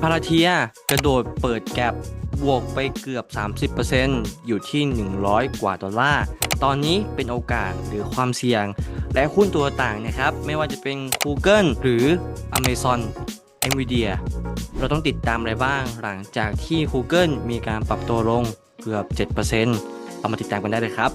พาราเทียกระโดดเปิดแกลบบวกไปเกือบ 30%อยู่ที่ 100 กว่าดอลลาร์ ตอนนี้เป็นโอกาสหรือความเสี่ยง และหุ้นตัวต่างนะครับ ไม่ว่าจะเป็น Google หรือ Amazon Nvidia เราต้องติดตามอะไรบ้างหลังจากที่ Google มีการปรับตัวลงเกือบ 7%เรามาติดตามกันได้เลยครับ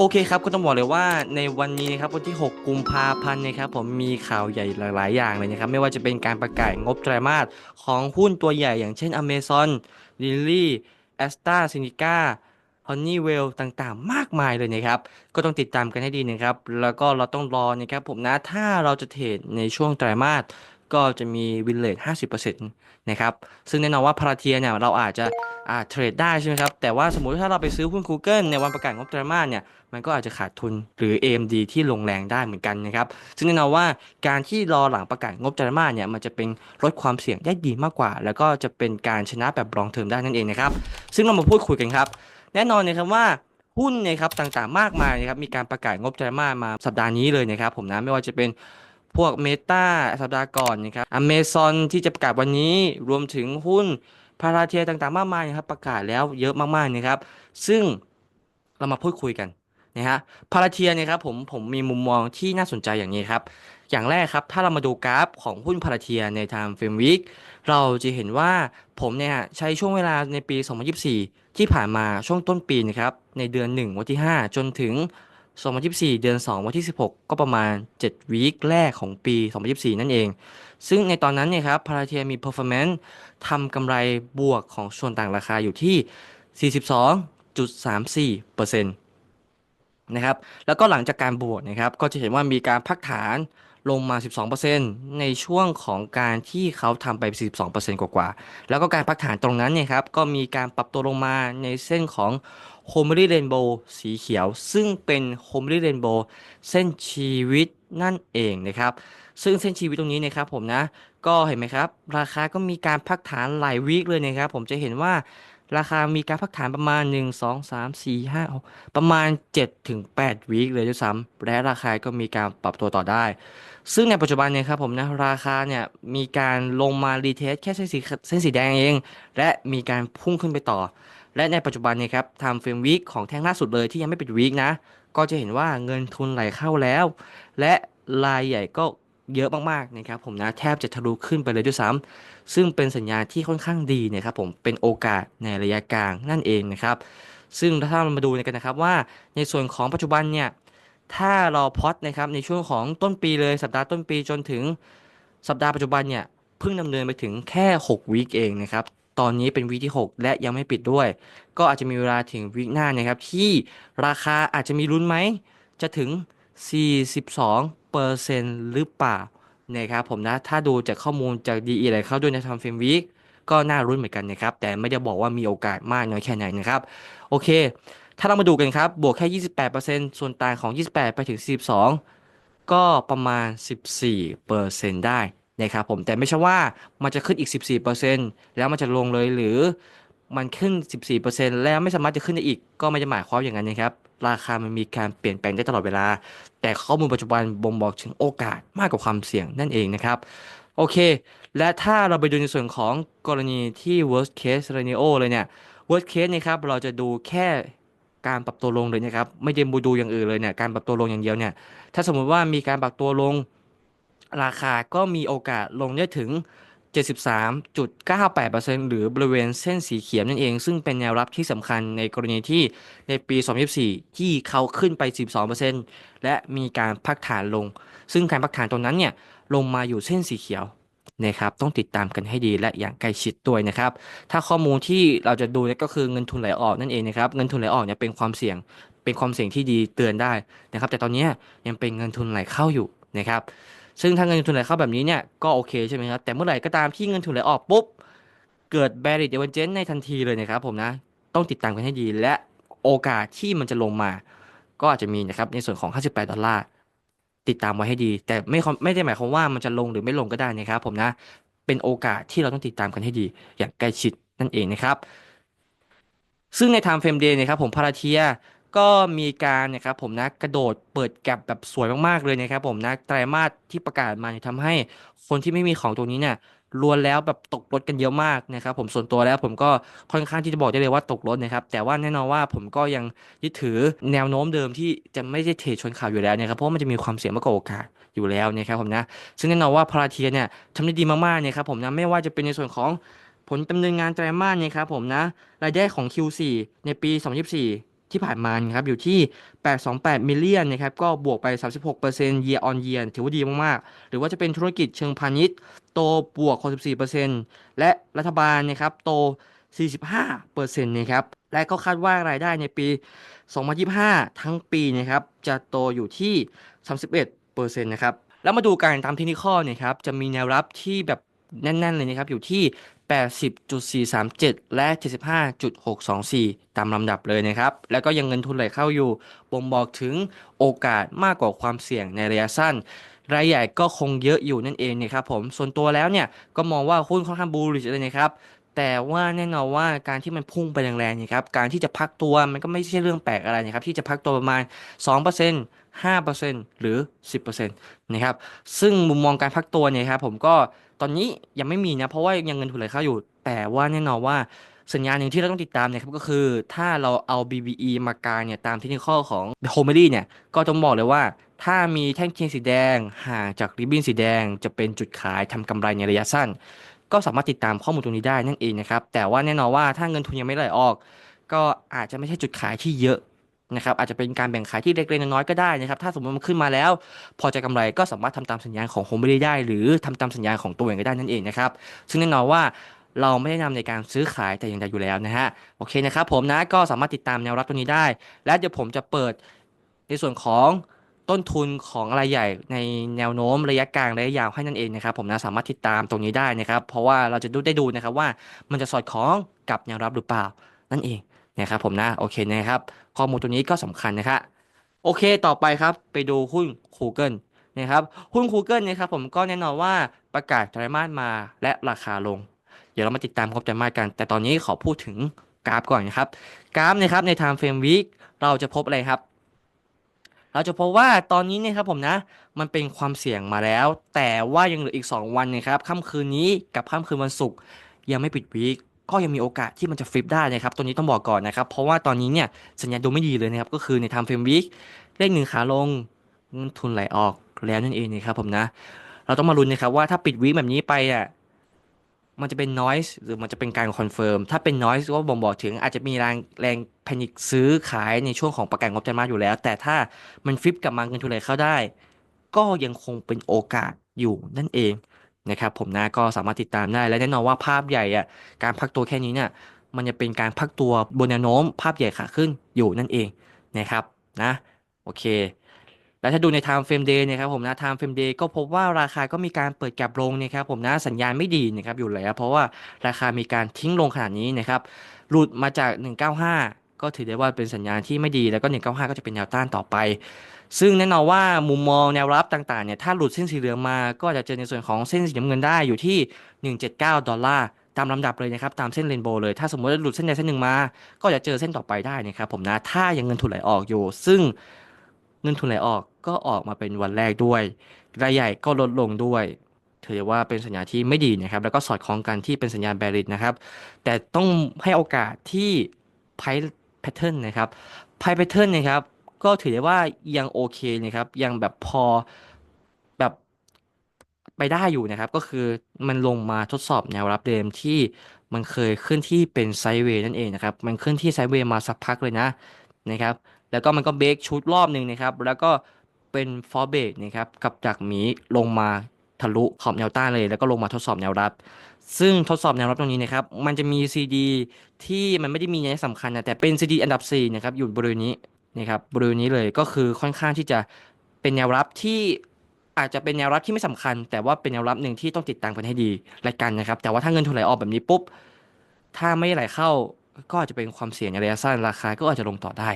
โอเคครับก็ต้องบอกเลยว่าในวันนี้นะครับวันที่ 6 กุมภาพันธ์นะครับผมมีข่าวใหญ่หลาย ๆ อย่างเลยนะครับไม่ว่าจะเป็นการประกาศงบไตรมาสของหุ้นตัวใหญ่อย่างเช่น Amazon Lilly a s t r a z เ e c a Honeywell ต่างๆ มากมายเลยนะครับ ก็ต้องติดตามกันให้ดีนะครับ แล้วก็เราต้องรอนะครับผมนะถ้าเราจะเทรดในช่วงไตรมาส ก็จะมีวินเลท50%นะครับ ซึ่งแน่นอนว่าพาราเทียเนี่ยเราอาจจะอ่าเทรดได้ใช่ไหมครับ แต่ว่าสมมุติถ้าเราไปซื้อหุ้น Google ในวันประกาศงบไตรมาสเนี่ย มันก็อาจจะขาดทุนหรือ AMD ที่ลงแรงได้เหมือนกันนะครับ ซึ่งแน่นอนว่าการที่รอหลังประกาศงบไตรมาสเนี่ยมันจะเป็นลดความเสี่ยงได้ดีมากกว่า แล้วก็จะเป็นการชนะแบบรองเทอมได้นั่นเองนะครับ ซึ่งเรามาพูดคุยกันครับ แน่นอนนะครับว่าหุ้นนะครับต่างๆมากมายนะครับมีการประกาศงบไตรมาสมาสัปดาห์นี้เลยนะครับผมนะไม่ว่าจะเป็น พวก Meta สัปดาห์ก่อนนะครับ Amazon ที่จะประกาศวันนี้รวมถึงหุ้นพาราเทียต่างๆ มากมายนะครับประกาศแล้วเยอะมากๆนะครับ ซึ่งเรามาพูดคุยกันนะฮะพาราเทียเนี่ยครับผมผมมีมุมมองที่น่าสนใจอย่างนี้ครับ อย่างแรกครับ ถ้าเรามาดูกราฟของหุ้นพาราเทียใน Time Frame Week เราจะเห็นว่าผมเนี่ยใช้ช่วงเวลาในปี 2024 ที่ผ่านมาช่วงต้นปีนะครับในเดือน 1 วันที่ 5 จนถึง 2024 เดือน 2 วันที่ 16 ก็ประมาณ 7 วีคแรกของปี 2024 นั่นเอง ซึ่งในตอนนั้นเนี่ยครับพาราเทียมี performance ทำกำไรบวกของส่วนต่างราคาอยู่ที่ 42.34%นะครับ แล้วก็หลังจากการบวกนะครับ ก็จะเห็นว่ามีการพักฐานลงมา 12%ในช่วงของการที่เขาทำไป 42%กว่าๆ แล้วก็การพักฐานตรงนั้นเนี่ยครับ ก็มีการปรับตัวลงมาในเส้นของ h o m e r y Rainbow สีเขียว ซึ่งเป็น h o m e r y Rainbow เส้นชีวิตนั่นเองนะครับ ซึ่งเส้นชีวิตตรงนี้นะครับผมนะ ก็เห็นไหมครับ ราคาก็มีการพักฐานหลายวีคเลยนะครับ ผมจะเห็นว่าราคามีการพักฐานประมาณ 1 2 3 4 5 6ประมาณ7ถึง8วีคเลยด้วยซ้ำและราคาก็มีการปรับตัวต่อได้ ซึ่งในปัจจุบันเนี่ยครับผมนะราคาเนี่ยมีการลงมารีเทสแค่เส้นสีเส้นสีแดงเอง และมีการพุ่งขึ้นไปต่อ และในปัจจุบันเนี่ยครับทำเฟรมวีคของแท่งล่าสุดเลยที่ยังไม่ปิดวีคนะ ก็จะเห็นว่าเงินทุนไหลเข้าแล้ว และรายใหญ่ก็เยอะมากๆนะครับผมนะแทบจะทะลุขึ้นไปเลยด้วยซ้ำซึ่งเป็นสัญญาณที่ค่อนข้างดีนะครับผมเป็นโอกาสในระยะกลางนั่นเองนะครับ ซึ่งถ้าเรามาดูกันนะครับว่าในส่วนของปัจจุบันเนี่ยถ้าเราพอตนะครับในช่วงของต้นปีเลยสัปดาห์ต้นปีจนถึงสัปดาห์ปัจจุบันเนี่ยเพิ่งดำเนินไปถึงแค่ 6 วีคเองนะครับ ตอนนี้เป็นวีที่ 6 และยังไม่ปิดด้วย ก็อาจจะมีเวลาถึงวีหน้านะครับที่ราคาอาจจะมีลุ้นไหม จะถึง 42เปอร์เซ็นต์หรือเปล่านะครับผมนะ ถ้าดูจากข้อมูลจาก DE อะไรเข้าด้วยในทำเฟรมวีคก็น่ารุ้นเหมือนกันนะครับ แต่ไม่ได้บอกว่ามีโอกาสมากน้อยแค่ไหนนะครับ โอเค ถ้าเรามาดูกันครับ บวกแค่ 28%ส่วนต่างของ 28 ไปถึง 42 ก็ประมาณ 14%ได้ นะครับผมแต่ไม่ใช่ว่ามันจะขึ้นอีก 14%แล้วมันจะลงเลยหรือมันขึ้น 14%แล้วไม่สามารถจะขึ้นได้อีก ก็ไม่ได้หมายความอย่างนั้นนะครับ ราคามันมีการเปลี่ยนแปลงได้ตลอดเวลา แต่ข้อมูลปัจจุบันบ่งบอกถึงโอกาสมากกว่าความเสี่ยงนั่นเองนะครับโอเค และถ้าเราไปดูในส่วนของกรณีที่ worst case scenario เลยเนี่ย worst case นะครับเราจะดูแค่การปรับตัวลงเลยนะครับ ไม่ได้ดูอย่างอื่นเลยเนี่ยการปรับตัวลงอย่างเดียวเนี่ยถ้าสมมุติว่ามีการปรับตัวลง ราคาก็มีโอกาสลงได้ถึง 73.98%หรือบริเวณเส้นสีเขียวนั่นเอง ซึ่งเป็นแนวรับที่สำคัญในกรณีที่ในปี 2024 ที่เขาขึ้นไป 12%และมีการพักฐานลง ซึ่งการพักฐานตรงนั้นเนี่ยลงมาอยู่เส้นสีเขียวนะครับต้องติดตามกันให้ดีและอย่างใกล้ชิดด้วยนะครับ ถ้าข้อมูลที่เราจะดูเนี่ยก็คือเงินทุนไหลออกนั่นเองนะครับเงินทุนไหลออกเนี่ยเป็นความเสี่ยง เป็นความเสี่ยงที่ดีเตือนได้นะครับ แต่ตอนนี้ยังเป็นเงินทุนไหลเข้าอยู่นะครับ ซึ่งถ้าเงินทุนไหลเข้าแบบนี้เนี่ยก็โอเคใช่ไหมครับแต่เมื่อไหร่ก็ตามที่เงินทุนไหลออกปุ๊บเกิด bearish divergence ในทันทีเลยนะครับผมนะต้องติดตามกันให้ดี และโอกาสที่มันจะลงมา ก็อาจจะมีนะครับในส่วนของ 58 ดอลลาร์ติดตามไว้ให้ดี แต่ไม่ไม่ได้หมายความว่ามันจะลงหรือไม่ลงก็ได้นะครับผมนะเป็นโอกาสที่เราต้องติดตามกันให้ดี อย่างใกล้ชิดนั่นเองนะครับ ซึ่งใน time frame day นะครับผมพาราเทีย ก็มีการนะครับผมนะกระโดดเปิดแก็ปแบบสวยมากๆเลยนะครับผมนะไตรมาสที่ประกาศมาเนี่ยทำให้คนที่ไม่มีของตรงนี้เนี่ยล้วนแล้วแบบตกรถกันเยอะมากนะครับผมส่วนตัวแล้วผมก็ค่อนข้างที่จะบอกได้เลยว่าตกรถนะครับแต่ว่าแน่นอนว่าผมก็ยังยึดถือแนวโน้มเดิมที่จะไม่ได้เทรดชนข่าวอยู่แล้วนะครับเพราะมันจะมีความเสี่ยงมากกว่าโอกาสอยู่แล้วนะครับผมนะซึ่งแน่นอนว่าพาราเทียเนี่ยทำได้ดีมากๆนะครับผมนะไม่ว่าจะเป็นในส่วนของผลดำเนินงานไตรมาสนะครับผมนะรายได้ของ Q4 ในปี 2024 ที่ผ่านมานะครับอยู่ที่ 828 มิลเลียนนะครับก็บวกไป 36% year on year ถือว่าดีมากๆ หรือว่าจะเป็นธุรกิจเชิงพาณิชย์ โตบวก 64%และรัฐบาลนะครับโต 45%นะครับและก็คาดว่ารายได้ในปี 2025 ทั้งปีนะครับจะโตอยู่ที่ 31%นะครับแล้วมาดูกันตามเทคนิคนะครับจะมีแนวรับที่แบบแน่น ๆ เลยนะครับอยู่ที่ 80.437 และ 75.624 ตามลำดับเลยนะครับ แล้วก็ยังเงินทุนไหลเข้าอยู่บ่งบอกถึงโอกาสมากกว่าความเสี่ยงในระยะสั้น รายใหญ่ก็คงเยอะอยู่นั่นเองนะครับผม ส่วนตัวแล้วเนี่ยก็มองว่าหุ้นค่อนข้างบูลลิชเลยนะครับแต่ว่าแน่นอนว่าการที่มันพุ่งไปแรงๆนะครับ การที่จะพักตัวมันก็ไม่ใช่เรื่องแปลกอะไรนะครับ ที่จะพักตัวประมาณ 2% 5%หรือ 10%นะครับซึ่งมุมมองการพักตัวเนี่ยครับผมก็ตอนนี้ยังไม่มีนะเพราะว่ายังเงินทุนไหลเข้าอยู่ แต่ว่าแน่นอนว่าสัญญาณหนึ่งที่เราต้องติดตามเนะครับก็คือถ้าเราเอา BBE มากางเนี่ยตามเทคนิคของ h o m e r y เนี่ยก็ต้องบอกเลยว่า ถ้ามีแท่งเทียนสีแดงห่างจากริบบิ้นสีแดง จะเป็นจุดขายทำกำไรในระยะสั้น ก็สามารถติดตามข้อมูลตรงนี้ได้นั่นเองนะครับแต่ว่าแน่นอนว่าถ้าเงินทุนยังไม่ไหลออก ก็อาจจะไม่ใช่จุดขายที่เยอะ นะครับอาจจะเป็นการแบ่งขายที่เล็กๆน้อยๆก็ได้นะครับถ้าสมมติมันขึ้นมาแล้ว พอจะกำไรก็สามารถทำตามสัญญาณของโฮมไม่ได้ หรือทำตามสัญญาณของตัวเองก็ได้นั่นเองนะครับซึ่งแน่นอนว่าเราไม่ได้นำในการซื้อขายแต่อย่างใดอยู่แล้วนะฮะโอเคนะครับผมนะก็สามารถติดตามแนวรับตัวนี้ได้ และเดี๋ยวผมจะเปิดในส่วนของต้นทุนของรายใหญ่ในแนวโน้มระยะกลางระยะยาวให้นั่นเองนะครับผมนะสามารถติดตามตรงนี้ได้นะครับ เพราะว่าเราจะดูได้ดูนะครับว่ามันจะสอดคล้องกับแนวรับหรือเปล่านั่นเอง นะครับผมนะโอเคนะครับ ข้อมูลตัวนี้ก็สำคัญนะครับโอเคต่อไปครับไปดูหุ้น Google นะครับหุ้น Google นะครับผมก็แน่นอนว่าประกาศไตรมาสมาและราคาลง เดี๋ยวเรามาติดตามครบไตรมาสกัน แต่ตอนนี้ขอพูดถึงกราฟก่อนนะครับกราฟนะครับใน time frame week เราจะพบอะไรครับ เราจะพบว่าตอนนี้นะครับผมนะ มันเป็นความเสี่ยงมาแล้ว แต่ว่ายังเหลืออีก 2 วันนะครับค่ำคืนนี้กับค่ำคืนวันศุกร์ยังไม่ปิดวีค ก็ยังมีโอกาสที่มันจะฟลิปได้นะครับ ตัวนี้ต้องบอกก่อนนะครับ เพราะว่าตอนนี้เนี่ยสัญญาณดูไม่ดีเลยนะครับ ก็คือใน time frame week เลขหนึ่งขาลงเงินทุนไหลออกแล้วนั่นเองนะครับผมนะ เราต้องมาลุ้นนะครับว่าถ้าปิดวีคแบบนี้ไปอะมันจะเป็น noise หรือมันจะเป็นการคอนเฟิร์มถ้าเป็น noise ก็บ่งบอกถึงอาจจะมีแรงแรงแพนิคซื้อขายในช่วงของประกาศงบไตรมาสอยู่แล้ว แต่ถ้ามันฟลิปกลับมาเงินทุนไหลเข้าได้ ก็ยังคงเป็นโอกาสอยู่นั่นเอง นะครับผมนะก็สามารถติดตามได้ และแน่นอนว่าภาพใหญ่อะการพักตัวแค่นี้เนี่ยมันจะเป็นการพักตัวบนแนวโน้มภาพใหญ่ขาขึ้นอยู่นั่นเองนะครับนะโอเค แล้วถ้าดูใน time frame day นะครับผมนะ time frame day ก็พบว่าราคาก็มีการเปิดแก็บลงนะครับผมนะสัญญาณไม่ดีนะครับอยู่แล้วเพราะว่าราคามีการทิ้งลงขนาดนี้นะครับหลุดมาจาก 195 ก็ถือได้ว่าเป็นสัญญาณที่ไม่ดีแล้วก็ 195 ก็จะเป็นแนวต้านต่อไป ซึ่งแน่นอนว่ามุมมองแนวรับต่างๆเนี่ยถ้าหลุดเส้นสีเหลืองมาก็จะเจอในส่วนของเส้นสีน้ำเงินได้อยู่ที่ 179 ดอลลาร์ตามลำดับเลยนะครับตามเส้นเรนโบว์เลยถ้าสมมติหลุดเส้นใดเส้นหนึ่งมา ก็จะเจอเส้นต่อไปได้นะครับผมนะถ้ายังเงินทุนไหลออกอยู่ ซึ่งเงินทุนไหลออกก็ออกมาเป็นวันแรกด้วยรายใหญ่ก็ลดลงด้วยถือว่าเป็นสัญญาณที่ไม่ดีนะครับ แล้วก็สอดคล้องกันที่เป็นสัญญาณแบริดนะครับ แต่ต้องให้โอกาสที่ไพ่ แพทเทิร์นนะครับไพ่แพทเทิร์นนะครับ ก็ถือได้ว่ายังโอเคนะครับ ยังแบบพอแบบไปได้อยู่นะครับ ก็คือมันลงมาทดสอบแนวรับเดิมที่มันเคยขึ้นที่เป็นไซด์เวย์นั่นเองนะครับ มันขึ้นที่ไซด์เวย์มาสักพักเลยนะนะครับ แล้วก็มันก็เบรกชุดรอบหนึ่งนะครับ แล้วก็เป็นฟอร์เบรกนะครับ กับจากหมีลงมาทะลุขอบแนวต้านเลย แล้วก็ลงมาทดสอบแนวรับ ซึ่งทดสอบแนวรับตรงนี้นะครับ มันจะมี CD ที่มันไม่ได้มีนัยสำคัญนะแต่เป็น CD อันดับ4นะครับอยู่บริเวณนี้นะครับบริเวณนี้เลยก็คือค่อนข้างที่จะเป็นแนวรับที่อาจจะเป็นแนวรับที่ไม่สำคัญ แต่ว่าเป็นแนวรับหนึ่งที่ต้องติดตามกันให้ดีรายกันนะครับ แต่ว่าถ้าเงินทุนไหลออกแบบนี้ปุ๊บ ถ้าไม่ไหลเข้าก็อาจจะเป็นความเสี่ยงในระยะสั้นราคาก็อาจจะลงต่อได้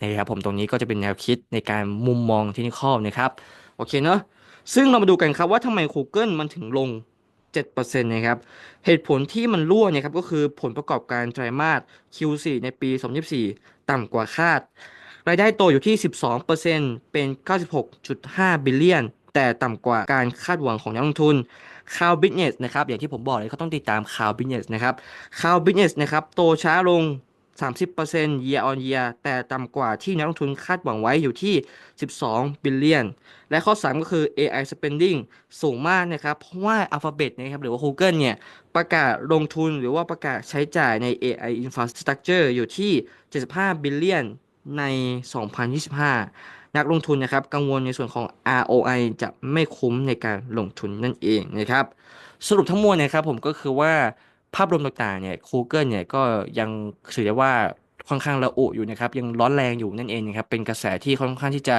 นะครับผมตรงนี้ก็จะเป็นแนวคิดในการมุมมองที่นิคอนะครับโอเคเนาะซึ่งเรามาดูกันครับว่าทำไม Google มันถึงลง 7%นะครับ เหตุผลที่มันรั่วเนี่ยครับก็คือผลประกอบการไตรมาส Q4 ในปี 2024 ต่ำกว่าคาด รายได้โตอยู่ที่ 12%เป็น 96.5 บิลเลียน แต่ต่ำกว่าการคาดหวังของนักลงทุนข่าวบิสเนสนะครับอย่างที่ผมบอกเลยเขาต้องติดตามข่าวบิสเนสนะครับข่าวบิสเนสนะครับโตช้าลง 30% year on year แต่ต่ำกว่าที่นักลงทุนคาดหวังไว้อยู่ที่ 12บิลเลียนและข้อ 3 ก็คือ AI spending สูงมากนะครับ เพราะว่า Alphabet นะครับหรือว่า Google เนี่ย ประกาศลงทุนหรือว่าประกาศใช้จ่ายใน AI infrastructure อยู่ที่ 75บิลเลียนใน 2025 นักลงทุนนะครับ กังวลในส่วนของ ROI จะไม่คุ้มในการลงทุนนั่นเองนะครับ สรุปทั้งมวลนะครับผมก็คือว่า ภาพรวมต่างๆเนี่ย Google เนี่ยก็ยังถือได้ว่าค่อนข้างระอุอยู่นะครับ ยังร้อนแรงอยู่นั่นเองนะครับ เป็นกระแสที่ค่อนข้างที่จะ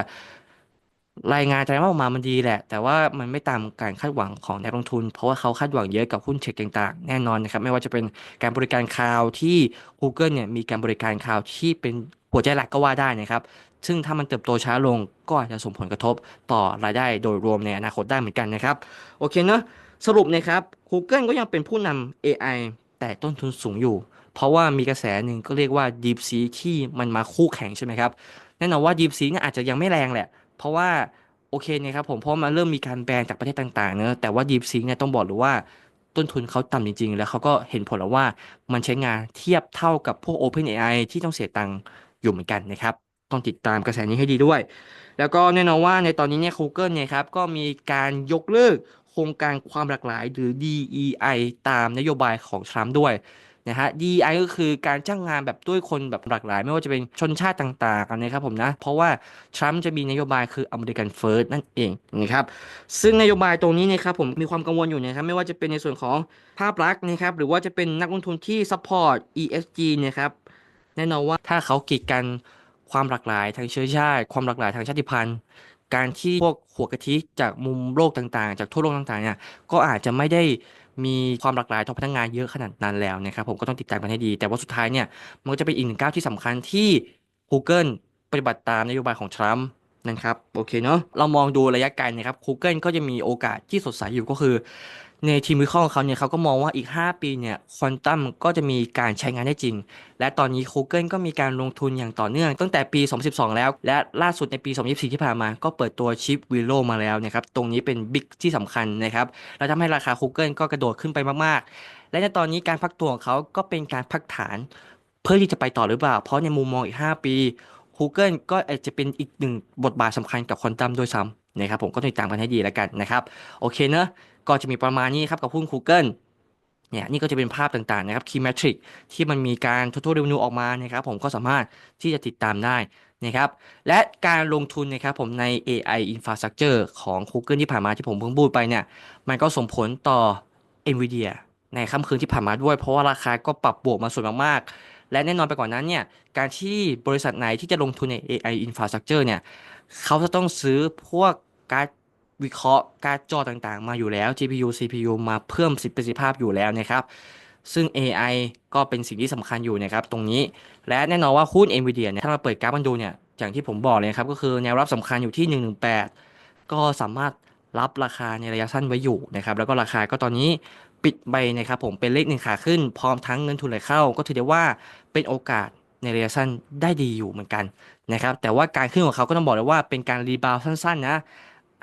รายงานไตรมาสออกมามันดีแหละ แต่ว่ามันไม่ตามการคาดหวังของนักลงทุน เพราะว่าเขาคาดหวังเยอะกับหุ้นเทคต่างๆ แน่นอนนะครับ ไม่ว่าจะเป็นการบริการคลาวที่ Google เนี่ยมีการบริการคลาวที่เป็นหัวใจหลักก็ว่าได้นะครับ ซึ่งถ้ามันเติบโตช้าลงก็อาจจะส่งผลกระทบต่อรายได้โดยรวมในอนาคตได้เหมือนกันนะครับ โอเคเนอะ สรุปนะครับ Google ก็ยังเป็นผู้นำ AI แต่ต้นทุนสูงอยู่ เพราะว่ามีกระแสหนึ่งก็เรียกว่า DeepSeek ที่มันมาคู่แข่งใช่ไหมครับแน่นอนว่า DeepSeek เนี่ยอาจจะยังไม่แรงแหละ เพราะว่าโอเคนะครับผมเพราะมันเริ่มมีการแบนจากประเทศต่างๆเนอะแต่ว่า DeepSeek เนี่ยต้องบอกเลยว่าต้นทุนเขาต่ำจริง ๆ แล้วเขาก็เห็นผลแล้วว่ามันใช้งานเทียบเท่ากับพวก OpenAI ที่ต้องเสียตังค์อยู่เหมือนกันนะครับต้องติดตามกระแสนี้ให้ดีด้วย แล้วก็แน่นอนว่าในตอนนี้เนี่ย Google เนี่ยครับก็มีการยกเลิก โครงการความหลากหลายหรือ DEI ตามนโยบายของทรัมป์ด้วยนะฮะ DEI ก็คือการจ้างงานแบบด้วยคนแบบหลากหลาย ไม่ว่าจะเป็นชนชาติต่างๆนะครับผมนะ เพราะว่าทรัมป์จะมีนโยบายคืออเมริกันเฟิร์สนั่นเองนะครับซึ่งนโยบายตรงนี้นะครับผมมีความกังวลอยู่นะครับไม่ว่าจะเป็นในส่วนของภาพลักษณ์นะครับหรือว่าจะเป็นนักลงทุนที่ support ESG นะครับแน่นอนว่าถ้าเขากีดกันความหลากหลายทางเชื้อชาติ ความหลากหลายทางชาติพันธุ์ การที่พวกหัวกะทิจากมุมโลกต่างๆ จากทั่วโลกต่างๆเนี่ยก็อาจจะไม่ได้มีความหลากหลายทางพนักงานเยอะขนาดนั้นแล้วนะครับผมก็ต้องติดตามกันให้ดี แต่ว่าสุดท้ายเนี่ยมันก็จะเป็นอีกหนึ่งก้าวที่สำคัญที่ Google ปฏิบัติตามนโยบายของทรัมป์นะครับโอเคเนาะเรามองดูระยะไกลนะครับ Google ก็จะมีโอกาสที่สดใสอยู่ก็คือ ในทีมวิเคราะห์ของเขาเนี่ยเขาก็มองว่าอีก 5 ปีเนี่ยควอนตัมก็จะมีการใช้งานได้จริง และตอนนี้ Google ก็มีการลงทุนอย่างต่อเนื่อง ตั้งแต่ปี 2012 แล้ว และล่าสุดในปี 2024 ที่ผ่านมา ก็เปิดตัวชิปวิโลมาแล้วนะครับ ตรงนี้เป็นบิ๊กที่สำคัญนะครับ แล้วทำให้ราคา Google ก็กระโดดขึ้นไปมาก ๆ และในตอนนี้การพักตัวของเขาก็เป็นการพักฐาน เพื่อที่จะไปต่อหรือเปล่า เพราะในมุมมองอีก 5 ปี Google ก็อาจจะเป็นอีกหนึ่งบทบาทสำคัญกับควอนตัมด้วยซ้ำ นะครับผมก็ติดตามกันให้ดีแล้วกันนะครับโอเคเนอะก็จะมีประมาณนี้ครับกับหุ้น Google เนี่ยนี่ก็จะเป็นภาพต่างๆนะครับ Key Metric ที่มันมีการ Total Revenue ออกมานะครับผมก็สามารถที่จะติดตามได้นะครับและการลงทุนนะครับผมใน AI Infrastructure ของ Google ที่ผ่านมาที่ผมเพิ่งพูดไปเนี่ยมันก็ส่งผลต่อ NVIDIA ในค่ำคืนที่ผ่านมาด้วย เพราะว่าราคาก็ปรับบวกมาสูงมากๆ และแน่นอนไปกว่านั้นเนี่ยการที่บริษัทไหนที่จะลงทุนใน AI Infrastructure เนี่ยเขาจะต้องซื้อพวกการดวิเคราะห์การ์ดจอต่างๆ มาอยู่แล้ว GPU CPU มาเพิ่มประสิทธิภาพอยู่แล้วนะครับซึ่ง AI ก็เป็นสิ่งที่สำคัญอยู่นะครับตรงนี้ และแน่นอนว่าหุ้น NVIDIA เนี่ยถ้าเราเปิดกราฟมันดูเนี่ยอย่างที่ผมบอกเลยครับก็คือแนวรับสำคัญอยู่ที่ 118 ก็สามารถรับราคาในระยะสั้นไว้อยู่นะครับแล้วก็ราคาก็ตอนนี้ ปิดไปนะครับผมเป็นเลขหนึ่งขาขึ้น พร้อมทั้งเงินทุนไหลเข้า ก็ถือได้ว่าเป็นโอกาสในระยะสั้นได้ดีอยู่เหมือนกันนะครับแต่ว่าการขึ้นของเขาก็ต้องบอกเลยว่าเป็นการรีบาวสั้นๆนะ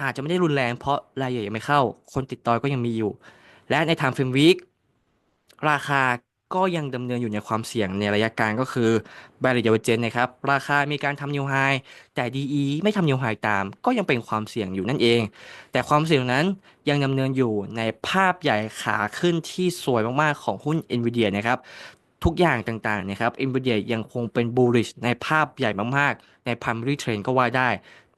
อาจจะไม่ได้รุนแรงเพราะรายใหญ่ยังไม่เข้า คนติดต่อยก็ยังมีอยู่ และในทางเฟรมวิกราคา ก็ยังดำเนินอยู่ในความเสี่ยงในระยะกลางก็คือ b a r r i e r Divergence นะครับ ราคามีการทำนิวไฮแต่ DE ไม่ทำนิวไฮตาม ก็ยังเป็นความเสี่ยงอยู่นั่นเอง แต่ความเสี่ยงนั้นยังดำเนินอยู่ในภาพใหญ่ขาขึ้นที่สวยมาก ๆ ของหุ้น NVIDIA นะครับทุกอย่างต่างๆนะครับ NVIDIA ยังคงเป็น bullish ในภาพใหญ่มากๆ ใน primary trend ก็ว่าได้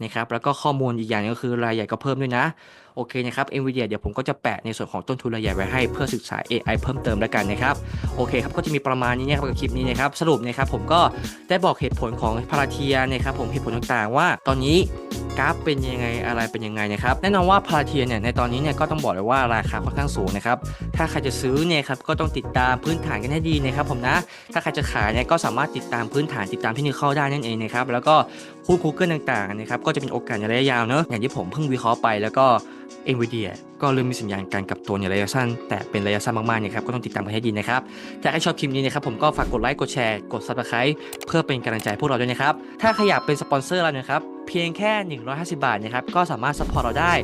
นะครับแล้วก็ข้อมูลอีกอย่างก็คือรายใหญ่ก็เพิ่มด้วยนะ โอเคนะครับ NVIDIA เดี๋ยวผมก็จะแปะในส่วนของต้นทุนรายใหญ่ไว้ให้เพื่อศึกษา AI เพิ่มเติมแล้วกันนะครับโอเคครับก็จะมีประมาณนี้นะครับกับคลิปนี้นะครับสรุปนะครับผมก็ได้บอกเหตุผลของพาราเทียนะครับผมเหตุผลต่างๆ ว่าตอนนี้ กราฟเป็นยังไงอะไรเป็นยังไงนะครับแน่นอนว่าพาราเทียเนี่ยในตอนนี้เนี่ยก็ต้องบอกเลยว่าราคาค่อนข้างสูงนะครับถ้าใครจะซื้อเนี่ยครับก็ต้องติดตามพื้นฐานกันให้ดีนะครับผมนะถ้าใครจะขายเนี่ยก็สามารถติดตามพื้นฐานติดตามที่นิวเข้าได้นั่นเองนะครับแล้วก็หุ้น Google ต่างๆนะครับก็จะเป็นโอกาสในระยะยาวเนอะอย่างที่ผมเพิ่งวิเคราะห์ไปแล้วก็ NVIDIA ก็เริ่มมีสัญญาณการกลับตัวในระยะสั้น แต่เป็นระยะสั้นมากๆนี่ยครับก็ต้องติดตามกันให้ดีนะครับถ้าใครชอบคลิปนี้นะครับผมก็ฝากกดไลค์กดแชร์กด Subscribe เพื่อเป็นกำลังใจพวกเราด้วยนะครับถ้าใครอยากเป็นสปอนเซอร์เรานะครับเพียงแค่ 150 บาทนะครับก็สามารถสปอร์ตเราได้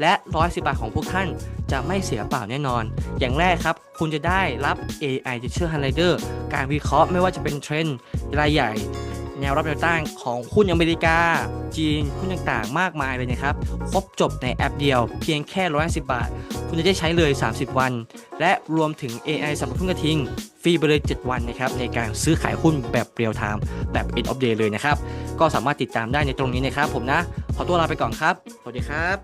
และ 110 บาทของพวกท่านจะไม่เสียเปล่าแน่นอน อย่างแรกครับ คุณจะได้รับ AI Teacher Highlighter การวิเคราะห์ไม่ว่าจะเป็นเทรนด์รายใหญ่ แนวรับแนวต้านของหุ้นอเมริกา จีนหุ้นต่างๆ มากมายเลยนะครับ ครบจบในแอปเดียว เพียงแค่ 150 บาท คุณจะได้ใช้เลย 30 วัน และรวมถึง AI สำหรับหุ้นกระทิงฟรีไปเลย 7 วันนะครับในการซื้อขายหุ้นแบบเรียลไทม์แบบ end of day เลยนะครับ ก็สามารถติดตามได้ในตรงนี้นะครับผมนะ ขอตัวลาไปก่อนครับ สวัสดีครับ